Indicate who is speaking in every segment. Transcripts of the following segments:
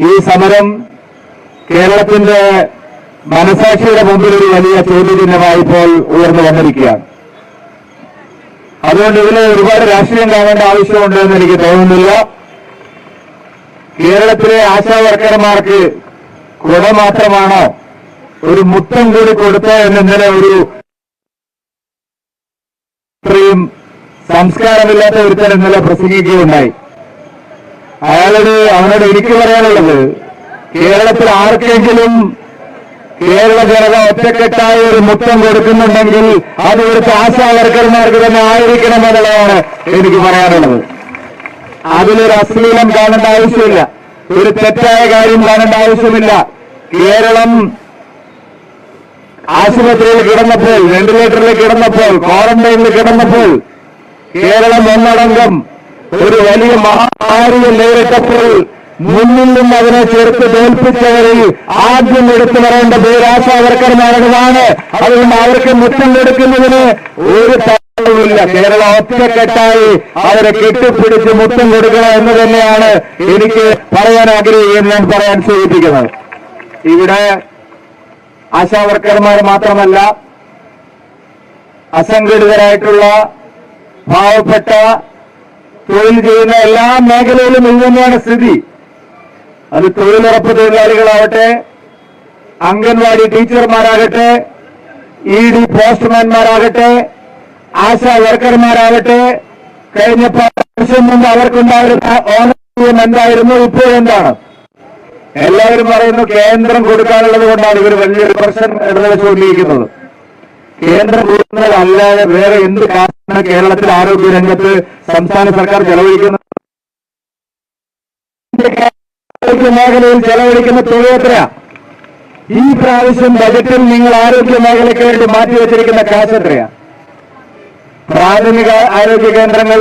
Speaker 1: ഈ സമരം കേരളത്തിന്റെ മനസാക്ഷിയുടെ മുമ്പിൽ ഒരു വലിയ ചോദ്യചിഹ്നമായി ഇപ്പോൾ ഉയർന്നു വന്നിരിക്കുകയാണ്. അതുകൊണ്ട് ഇതിൽ ഒരുപാട് രാഷ്ട്രീയം കാണേണ്ട ആവശ്യമുണ്ട് എന്ന് എനിക്ക് തോന്നുന്നില്ല. കേരളത്തിലെ ആശാവർക്കർമാർക്ക് കുട മാത്രമാണോ ഒരു മുത്തം കൂടി കൊടുത്തോ എന്ന് ഇന്നലെ ഒരു ഇത്രയും സംസ്കാരമില്ലാത്ത ഒരുത്തൻ ഇന്നലെ പ്രസംഗിക്കുകയുണ്ടായി. അയാളോട് അവനോട് എനിക്ക് പറയാനുള്ളത് കേരളത്തിൽ ആർക്കെങ്കിലും കേരള ജനത ഒറ്റക്കെട്ടായി ഒരു മുത്തം കൊടുക്കുന്നുണ്ടെങ്കിൽ അത് ഇവിടുത്തെ ആശാ തന്നെ തന്നെ ആയിരിക്കണമെന്നുള്ളതാണ് എനിക്ക് പറയാനുള്ളത്. അതിലൊരു അശ്ലീലം കാണേണ്ട ആവശ്യമില്ല. ഒരു തെറ്റായ കാര്യം കാണേണ്ട ആവശ്യമില്ല. കേരളം ആശുപത്രിയിൽ കിടന്നപ്പോൾ വെന്റിലേറ്ററിൽ കിടന്നപ്പോൾ ക്വാറന്റൈനിൽ കിടന്നപ്പോൾ കേരളം ഒന്നടങ്കം ഒരു വലിയ മഹാമാരിയെ നേരിട്ടപ്പോൾ മുന്നിൽ നിന്ന് അതിനെ ചെറുത്ത് തോൽപ്പിച്ചവരിൽ ആദ്യം എടുത്തു പറയേണ്ട പേര് ആശാ വർക്കർമാരുടേതാണ് അതുകൊണ്ട് അവർക്ക് മുറ്റം കൊടുക്കുന്നതിന് ഒരു തടവുമില്ല. കേരളം ഒറ്റക്കെട്ടായി അവരെ കെട്ടിപ്പിടിച്ച് മുത്തം കൊടുക്കണം എന്ന് തന്നെയാണ് എനിക്ക് പറയാൻ ആഗ്രഹിക്കുന്നത് ഞാൻ പറയാൻ സൂചിപ്പിക്കുന്നത്. ഇവിടെ ആശാവർക്കർമാർ മാത്രമല്ല അസംഘടിതരായിട്ടുള്ള പാവപ്പെട്ട തൊഴിൽ ചെയ്യുന്ന എല്ലാ മേഖലയിലും ഇത് സ്ഥിതി. അത് തൊഴിലുറപ്പ് തൊഴിലാളികളാവട്ടെ അംഗൻവാടി ടീച്ചർമാരാകട്ടെ ഇ ഡി പോസ്റ്റ്മാൻമാരാകട്ടെ ആശാ വർക്കർമാരാകട്ടെ കഴിഞ്ഞ പ്രാവശ്യം മുമ്പ് അവർക്കുണ്ടായിരുന്ന ഓണം എന്തായിരുന്നു ഇപ്പോൾ എന്താണ്? എല്ലാവരും പറയുന്നു കേന്ദ്രം കൊടുക്കാനുള്ളത് കൊണ്ടാണ് ഇവർ വലിയൊരു പ്രശ്നം ഇടതുവെച്ചുകൊണ്ടിരിക്കുന്നത് കേന്ദ്രം കൊടുക്കുന്നത് അല്ലാതെ വേറെ എന്ത് കേരളത്തിൽ ആരോഗ്യ രംഗത്ത് സംസ്ഥാന സർക്കാർ ചെലവഴിക്കുന്ന മേഖലയിൽ ചെലവഴിക്കുന്ന തുക എത്രയാ? ഈ പ്രാവശ്യം ബജറ്റിൽ നിങ്ങൾ ആരോഗ്യ മേഖലയ്ക്ക് വേണ്ടി മാറ്റിവെച്ചിരിക്കുന്ന കാശ് എത്രയാ? പ്രാഥമിക ആരോഗ്യ കേന്ദ്രങ്ങൾ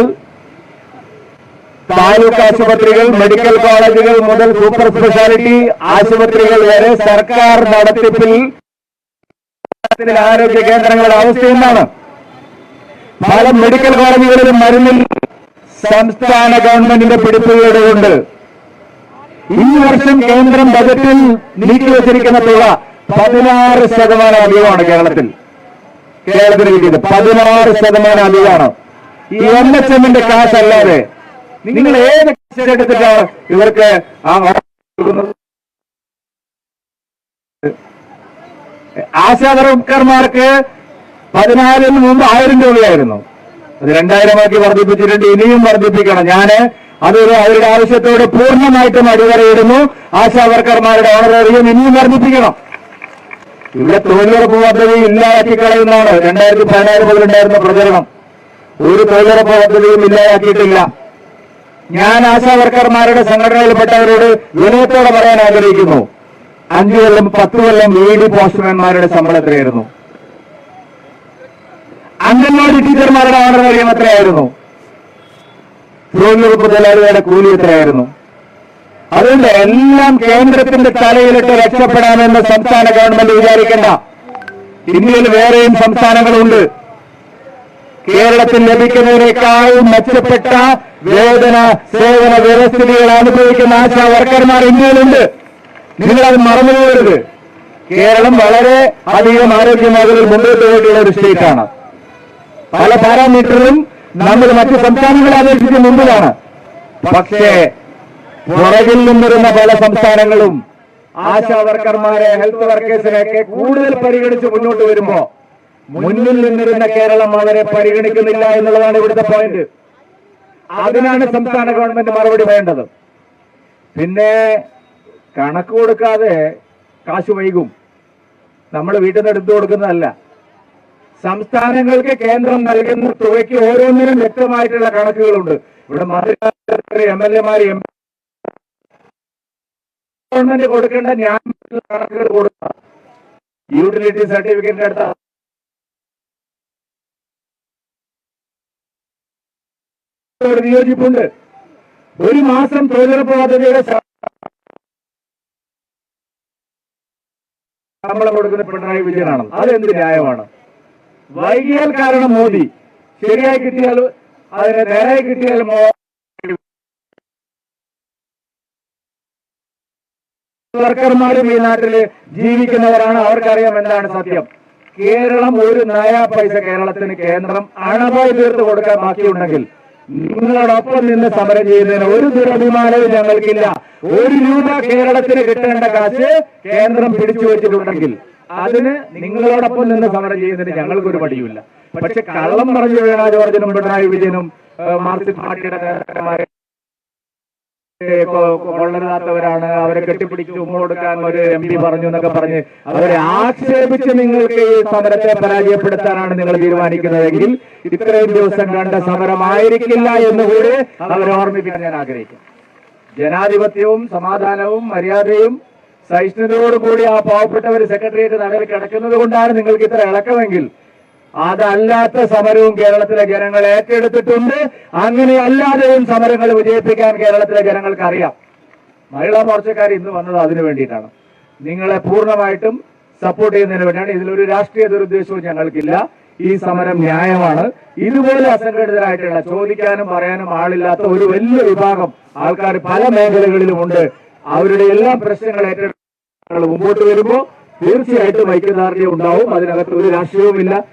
Speaker 1: താലൂക്ക് ആശുപത്രികൾ മെഡിക്കൽ കോളേജുകൾ മുതൽ സൂപ്പർ സ്പെഷ്യാലിറ്റി ആശുപത്രികൾ വരെ സർക്കാർ നടത്തിപ്പിൽ ആരോഗ്യ കേന്ദ്രങ്ങളുടെ അവസ്ഥ എന്താണ്? പല മെഡിക്കൽ കോളേജുകളിലും മരുന്നിൽ സംസ്ഥാന ഗവൺമെന്റിന്റെ പിടിപ്പുകേട് കൊണ്ട് ഈ വർഷം കേന്ദ്രം ബജറ്റിൽ നീക്കിവെച്ചിരിക്കുന്ന തുക പതിനാറ് ശതമാനം അധികമാണ് കേരളത്തിൽ. കേരളത്തിന് കിട്ടിയത് പതിനാറ് ശതമാനം അധികമാണ്. ഈ എൻ എച്ച് എമ്മിന്റെ കാശ് അല്ലാതെ നിങ്ങൾ ഏത് കാശ് എടുത്തിട്ടാണ് ഇവർക്ക് ആ ആശാവർക്കർമാർക്ക് പതിനാലിന് മുമ്പ് ആയിരം രൂപയായിരുന്നു. അത് രണ്ടായിരമാക്കി വർദ്ധിപ്പിച്ചിട്ടുണ്ട് ഇനിയും വർദ്ധിപ്പിക്കണം. ഞാൻ അതൊരു അവരുടെ ആവശ്യത്തോട് പൂർണമായിട്ടും അടിവരയിടുന്നു. ആശാവർക്കർമാരുടെ ഓണറേറിയം ഇനിയും വർദ്ധിപ്പിക്കണം. ഇവിടെ തൊഴിലുറപ്പ് പദ്ധതി ഇല്ലാതാക്കി കളയുന്നതാണ്. രണ്ടായിരത്തി പതിനാറ് മുതലുണ്ടായിരുന്ന പ്രചരണം. ഒരു തൊഴിലുറപ്പ് പദ്ധതിയും ഇല്ലാതാക്കിയിട്ടില്ല. ഞാൻ ആശാവർക്കർമാരുടെ സംഘടനയിൽപ്പെട്ടവരോട് വിനയത്തോടെ പറയാൻ ആഗ്രഹിക്കുന്നു. അഞ്ചു കൊല്ലം പത്ത് കൊല്ലം വി ഡി പോസ്റ്റ്മാൻമാരുടെ ശമ്പളം എത്രയായിരുന്നു? അംഗൻവാടി ടീച്ചർമാരുടെ ഓണറേറിയം എത്രയായിരുന്നു? തൊഴിലുറപ്പ് തൊഴിലാളികളുടെ കൂലി എത്രയായിരുന്നു? അതുകൊണ്ട് എല്ലാം കേന്ദ്രത്തിന്റെ തലയിലിട്ട് രക്ഷപ്പെടാമെന്ന് സംസ്ഥാന ഗവൺമെന്റ് വിചാരിക്കേണ്ട. ഇന്ത്യയിൽ വേറെയും സംസ്ഥാനങ്ങളുണ്ട്. കേരളത്തിൽ ലഭിക്കുന്നതിനേക്കാൾ മെച്ചപ്പെട്ട വേദന സേവന വ്യവസ്ഥിതികൾ അനുഭവിക്കുന്ന ആശാ വർക്കർമാർ ഇന്ത്യയിലുണ്ട്. നിങ്ങളത് മറന്നുപോകരുത്. കേരളം വളരെ അധികം ആരോഗ്യ മേഖലയിൽ മുന്നോട്ട് പോയിട്ടുള്ള ഒരു സ്റ്റേറ്റാണ് പല പാരാമീറ്ററിലും നമ്മൾ മറ്റു സംസ്ഥാനങ്ങളെ അപേക്ഷിച്ച് മുമ്പിലാണ്. പക്ഷേ പുറകിൽ നിന്നിരുന്ന പല സംസ്ഥാനങ്ങളും ആശാ വർക്കർമാരെ ഹെൽത്ത് വർക്കേഴ്സിനെയൊക്കെ കൂടുതൽ പരിഗണിച്ച് മുന്നോട്ട് വരുമ്പോ മുന്നിൽ നിന്നിരുന്ന കേരളം അവരെ പരിഗണിക്കുന്നില്ല എന്നുള്ളതാണ് ഇവിടുത്തെ പോയിന്റ് അതിനാണ് സംസ്ഥാന ഗവൺമെന്റ് മറുപടി വേണ്ടത്. പിന്നെ കണക്ക് കൊടുക്കാതെ കാശ് വൈകും. നമ്മൾ വീട്ടിൽ നിന്ന് എടുത്തു കൊടുക്കുന്നതല്ല. സംസ്ഥാനങ്ങൾക്ക് കേന്ദ്രം നൽകുന്ന തുകയ്ക്ക് ഓരോന്നിനും വ്യക്തമായിട്ടുള്ള കണക്കുകളുണ്ട്. ഇവിടെ മന്ത്രി എം എൽ എമാർ എം ഗവൺമെന്റ് കൊടുക്കേണ്ട ഞാൻ കണക്കുകൾ കൊടുക്കുക യൂട്ടിലിറ്റി സർട്ടിഫിക്കറ്റ് എടുത്ത ഒരു വിയോജിപ്പുണ്ട് ഒരു മാസം തൊഴിലുറപ്പ് പദ്ധതിയുടെ ശമ്പളം കൊടുക്കുന്ന പിണറായി വിജയനാണ് അതെന്ത് ന്യായമാണ്? വൈകിയാൽ കാരണം മോദി. ശരിയായി കിട്ടിയാൽ അതിനെ നേരായി കിട്ടിയാൽ വർക്കർമാരും ഈ നാട്ടിൽ ജീവിക്കുന്നവരാണ്. അവർക്കറിയാം എന്താണ് സത്യം. കേരളം ഒരു നയാ പൈസ കേരളത്തിന് കേന്ദ്രം അണവായി തീർത്ത് കൊടുക്കാൻ ബാക്കിയുണ്ടെങ്കിൽ നിങ്ങളോടൊപ്പം നിന്ന് സമരം ചെയ്യുന്നതിന് ഒരു ദുരഭിമാനവും ഞങ്ങൾക്കില്ല. ഒരു രൂപ കേരളത്തിന് കിട്ടേണ്ട കാശ് കേന്ദ്രം പിടിച്ചു വെച്ചിട്ടുണ്ടെങ്കിൽ അതിന് നിങ്ങളോടൊപ്പം നിന്ന് സമരം ചെയ്യുന്നതിന് ഞങ്ങൾക്കൊരു പടിയുമില്ല. പക്ഷെ കള്ളം പറഞ്ഞു വീണ ജോർജനും പിണറായി വിജയനും മാർക്സിസ്റ്റ് പാർട്ടിയുടെ നേതാക്കന്മാരെ കൊള്ളരുതാത്തവരാണ്. അവരെ കെട്ടിപ്പിടിച്ച് ഉമ്മ കൊടുക്കാൻ ഒരു എം പി പറഞ്ഞു എന്നൊക്കെ പറഞ്ഞ് അവരെ ആക്ഷേപിച്ച് നിങ്ങൾക്ക് ഈ സമരത്തെ പരാജയപ്പെടുത്താനാണ് നിങ്ങൾ തീരുമാനിക്കുന്നതെങ്കിൽ ഇത്രയും ദിവസം കണ്ട സമരമായിരിക്കില്ല എന്നുകൂടി അവരെ ഓർമ്മിപ്പിക്കാൻ ഞാൻ ആഗ്രഹിക്കും ജനാധിപത്യവും സമാധാനവും മര്യാദയും സഹിഷ്ണുതയോടും കൂടി ആ പാവപ്പെട്ടവർ സെക്രട്ടേറിയറ്റ് നടയിൽ കിടക്കുന്നത് കൊണ്ടാണ് നിങ്ങൾക്ക് ഇത്ര ഇളക്കമെങ്കിൽ. അതല്ലാത്ത സമരവും കേരളത്തിലെ ജനങ്ങൾ ഏറ്റെടുത്തിട്ടുണ്ട്. അങ്ങനെ അല്ലാതെയും സമരങ്ങൾ വിജയിപ്പിക്കാൻ കേരളത്തിലെ ജനങ്ങൾക്ക് അറിയാം മഹിളാ മോർച്ചക്കാർ ഇന്ന് വന്നത് അതിനു വേണ്ടിയിട്ടാണ്. നിങ്ങളെ പൂർണമായിട്ടും സപ്പോർട്ട് ചെയ്യുന്നതിന് വേണ്ടിയാണ്. ഇതിലൊരു രാഷ്ട്രീയ ദുരുദ്ദേശവും ഞങ്ങൾക്കില്ല. ഈ സമരം ന്യായമാണ്. ഇതുപോലെ അസംഘടിതരായിട്ടുള്ള ചോദിക്കാനും പറയാനും ആളില്ലാത്ത ഒരു വലിയ വിഭാഗം ആൾക്കാർ പല മേഖലകളിലുമുണ്ട് അവരുടെ എല്ലാ പ്രശ്നങ്ങൾ ഏറ്റെടുത്ത് മുമ്പോട്ട് വരുമ്പോൾ തീർച്ചയായിട്ടും ഐക്യദാർഢ്യം ഉണ്ടാവും. അതിനകത്ത് ഒരു രാഷ്ട്രീയവുമില്ല.